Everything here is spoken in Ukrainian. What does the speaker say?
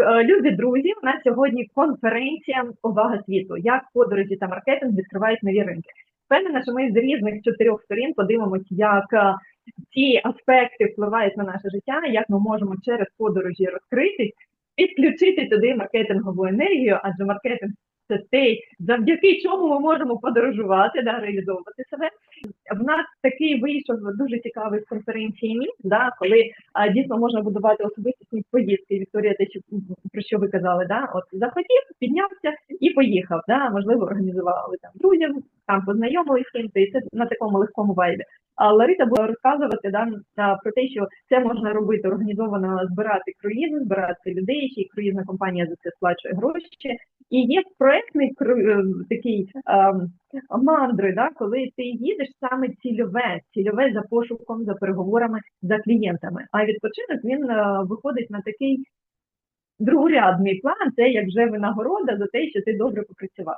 Е, Любі друзі, у нас сьогодні конференція Увага світу. Як подорожі та маркетинг відкривають нові ринки. Впевнена, що ми з різних чотирьох сторін подивимося, як е, ці аспекти впливають на наше життя, як ми можемо через подорожі розкритись, підключити туди маркетингову енергію, адже маркетинг це те, завдяки чому ми можемо подорожувати, да, реалізовувати себе. В нас такий вийшов дуже цікавий з конференції міст, да, коли а, дійсно можна будувати особистісні поїздки. Вікторія, те, що про що ви казали, да? От захотів, піднявся і поїхав. Да? Можливо, організували там друзям, там познайомилися і це на такому легкому вайбі. А Лариса буде розказувати да, про те, що це можна робити організовано збирати круїзи, збирати людей, й круїзна компанія за це сплачує гроші. І є проектний е, такий ем, мандри, да, коли ти їдеш саме цільове, цільове за пошуком, за переговорами за клієнтами. А відпочинок він е, виходить на такий другорядний план, це як вже винагорода за те, що ти добре попрацював.